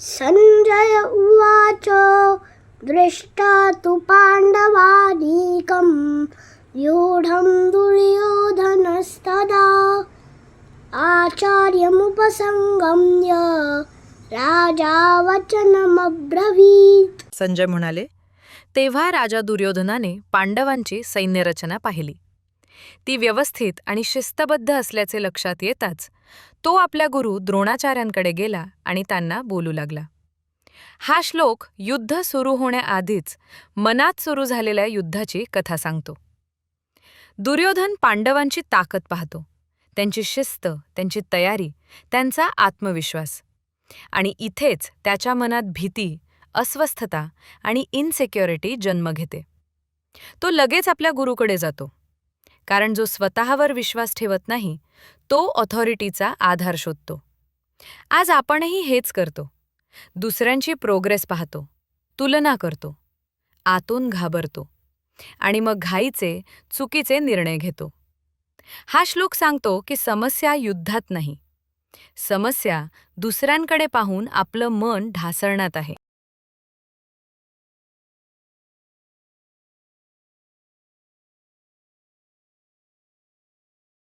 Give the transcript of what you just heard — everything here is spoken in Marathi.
सञ्जय उवाच दृष्टा तु पाण्डवानीकं व्यूढं दुर्योधनस्तदा। आचार्यमुपसङ्गम्य राजा वचनमब्रवीत् संजय म्हणाले तेव्हा राजा दुर्योधनाने पांडवांची सैन्यरचना पाहिली. ती व्यवस्थित आणि शिस्तबद्ध असल्याचे लक्षात येताच तो आपल्या गुरु द्रोणाचार्यांकडे गेला आणि त्यांना बोलू लागला. हा श्लोक युद्ध सुरू होण्याआधीच मनात सुरू झालेल्या युद्धाची कथा सांगतो. दुर्योधन पांडवांची ताकद पाहतो. त्यांची शिस्त त्यांची तयारी त्यांचा आत्मविश्वास. आणि इथेच त्याच्या मनात भीती अस्वस्थता आणि इनसेक्युरिटी जन्म घेते. तो लगेच आपल्या गुरुकडे जातो. कारण जो स्वतःवर विश्वास ठेवत नाही तो ऑथॉरिटीचा आधार शोधतो. आज आपणही हेच करतो. दुसऱ्यांची प्रोग्रेस पाहतो. तुलना करतो. आतून घाबरतो. आणि मग घाईचे चुकीचे निर्णय घेतो. हा श्लोक सांगतो की समस्या युद्धात नाही. समस्या दुसऱ्यांकडे पाहून आपलं मन ढासळण्यात आहे.